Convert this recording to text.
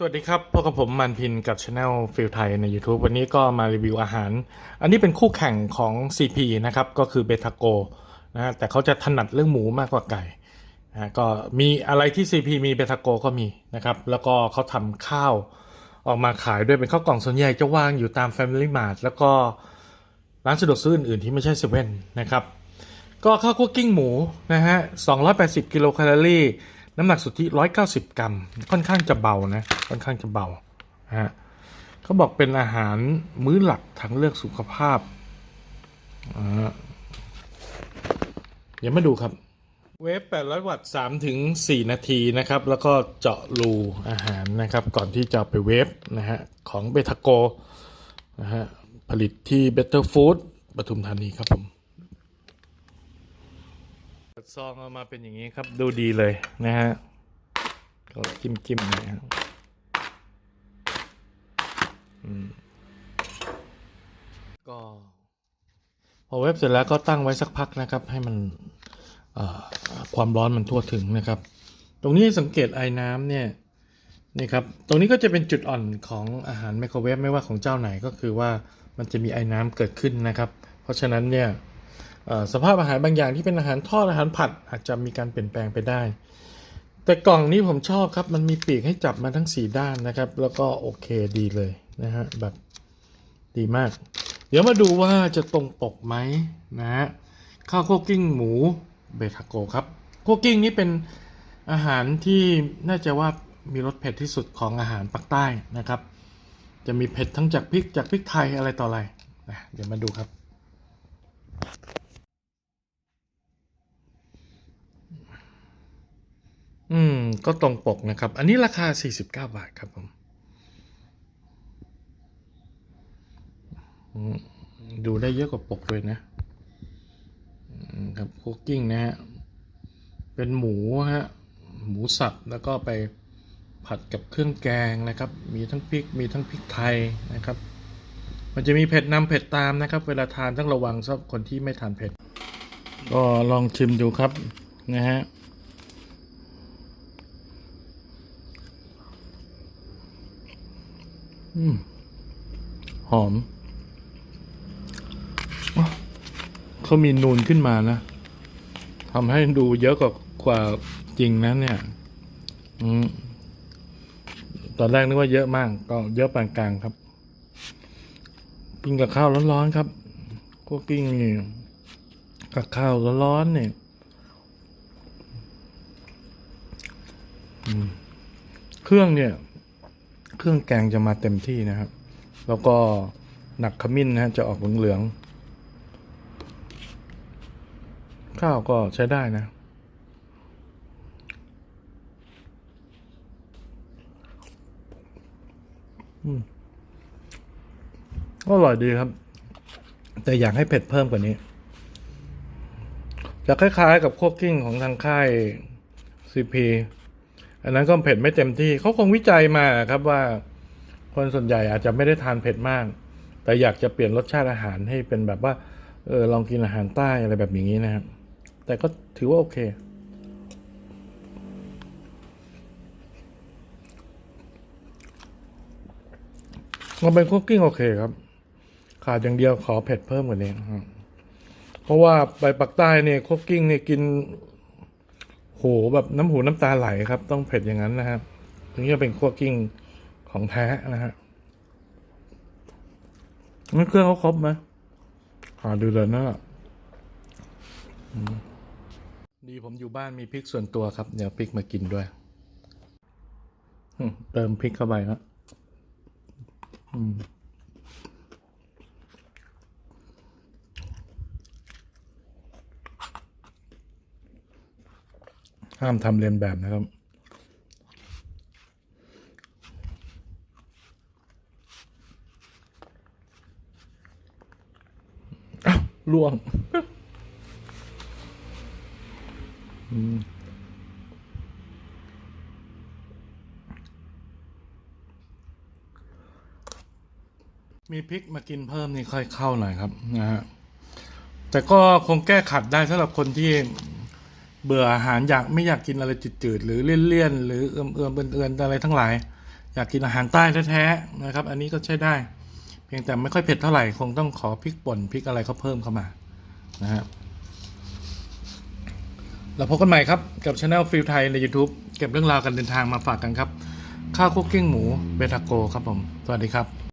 สวัสดีครับ พบกับผมมันพินกับช anel ฟิลไทยใน YouTube วันนี้ก็มารีวิวอาหาร อันนี้เป็นคู่แข่งของ CP นะครับ ก็คือเบทาโกนะฮะแต่เขาจะถนัดเรื่องหมูมากกว่าไก่นะฮะก็มีอะไรที่ CP มีเบทาโกก็มีนะครับ แล้วก็เขาทำข้าวออกมาขายด้วยเป็นข้าวกล่องส่วนใหญ่จะวางอยู่ตาม Family Mart แล้วก็ร้านสะดวกซื้ออื่นๆที่ไม่ใช่เซเว่นนะครับ ก็ข้าวคั่วกิ้งหมูนะฮะ280กิโลแคลอรี่ น้ำหนักสุทธิ 190 กรัม ค่อนข้างจะเบานะ ค่อนข้างจะเบาฮะเขาบอกเป็นอาหารมื้อหลักทางเลือกสุขภาพอ่าเดี๋ยวมาดูครับ เวฟ800 วัตต์3ถึง4นาทีนะครับ แล้วก็เจาะรูอาหารนะครับ ก่อนที่จะไปเวฟนะฮะ ของเบทาโกนะฮะ ผลิตที่ Better Food ปทุมธานีครับผม ซองออกมาเป็นอย่างนี้ครับ ดูดีเลยนะฮะก็จิ้มจิ้มนะฮะก็พอเว็บเสร็จแล้วก็ตั้งไว้สักพักนะครับ ให้มันความร้อนมันทั่วถึงนะครับ ตรงนี้สังเกตไอ้น้ำเนี่ยนี่ครับตรงนี้ก็จะเป็นจุดอ่อนของอาหารไมโครเวฟไม่ว่าของเจ้าไหนก็คือว่ามันจะมีไอ้น้ำเกิดขึ้นนะครับ เพราะฉะนั้นเนี่ย สภาพอาหารบางอย่างที่เป็นอาหารทอดอาหารผัดอาจจะมีการเปลี่ยนแปลงไปได้ แต่กล่องนี้ผมชอบครับ มันมีปีกให้จับมาทั้ง 4 ด้านนะครับ แล้วก็โอเคดีเลยนะฮะแบบดีมาก เดี๋ยวมาดูว่าจะตรงปกไหมนะฮะข้าวโคกกิ้งหมูเบทาโกครับโคกกิ้งนี่เป็นอาหารที่น่าจะว่ามีรสเผ็ดที่สุดของอาหารปักใต้นะครับ จะมีเผ็ดทั้งจากพริกจากพริกไทยอะไรต่ออะไรนะเดี๋ยวมาดูครับ อืม ก็ตรงปกนะครับ อันนี้ราคา 49 บาทครับผม ดูได้เยอะกว่าปกเลยนะครับคุกกิ้งนะฮะ เป็นหมูฮะ หมูสับแล้วก็ไปผัดกับเครื่องแกงนะครับ มีทั้งพริก มีทั้งพริกไทยนะครับ มันจะมีเผ็ดนำเผ็ดตามนะครับ เวลาทานต้องระวังสำหรับคนที่ไม่ทานเผ็ด ก็ลองชิมดูครับนะฮะ อืม หอมอเขามีนูนขึ้นมานะทำให้ดูเยอะกว่ากว่าจริงนะเนี่ยอตอนแรกนึกว่าเยอะมาก ก็เยอะปานกลางครับกินกับข้าวร้อนๆครับก็กิ้งนี่กับข้าวร้อนๆเนี่ยเครื่องเนี่ย เครื่องแกงจะมาเต็มที่นะครับ แล้วก็หนักขมิ้นนะฮะจะออกเหลืองๆข้าวก็ใช้ได้นะอืมก็อร่อยดีครับ แต่อยากให้เผ็ดเพิ่มกว่านี้จะคล้ายๆกับโคกกิ้งของทางค่าย CP อันนั้นก็เผ็ดไม่เต็มที่เขาคงวิจัยมาครับว่า คนส่วนใหญ่อาจจะไม่ได้ทานเผ็ดมาก แต่อยากจะเปลี่ยนรสชาติอาหารให้เป็นแบบว่าเออลองกินอาหารใต้อะไรแบบอย่างนี้นะครับ แต่ก็ถือว่าโอเค มันเป็นคุกกิ้งโอเคครับ ขาดอย่างเดียวขอเผ็ดเพิ่มกว่านี้เพราะว่าไปปักใต้เนี่ยคุกกิ้งเนี่ยกิน โหแบบน้ำหูน้ำตาไหลครับ ต้องเผ็ดอย่างนั้นนะครับถึงจะเป็นคั่วกิ้งของแท้นะฮะมันเครื่องเขาครบไหมหาดูเลยนะอืมดีผมอยู่บ้านมีพริกส่วนตัวครับ เดี๋ยวพริกมากินด้วยเติมพริกเข้าไปครับอืม ห้ามทำเลียนแบบนะครับ อ้าวล่วงอืมมีพริกมากินเพิ่มนี่ค่อยเข้าหน่อยครับนะฮะแต่ก็คงแก้ขัดได้สำหรับคนที่ เบื่ออาหารอยากไม่อยากกินอะไรจืดๆหรือเลี่ยนๆหรือเอื่อมๆเอื่อนๆอะไรทั้งหลาย อยากกินอาหารใต้แท้ๆนะครับ อันนี้ก็ใช้ได้ เพียงแต่ไม่ค่อยเผ็ดเท่าไหร่คงต้องขอพริกป่นพริกอะไรเขาเพิ่มเข้ามานะฮะเราพบกันใหม่ครับ กับช anel ฟิลไทยใน YouTube เก็บเรื่องราวการเดินทางมาฝากกันครับ ข้าวคุกกิ้งหมูเบทาโกครับผม สวัสดีครับ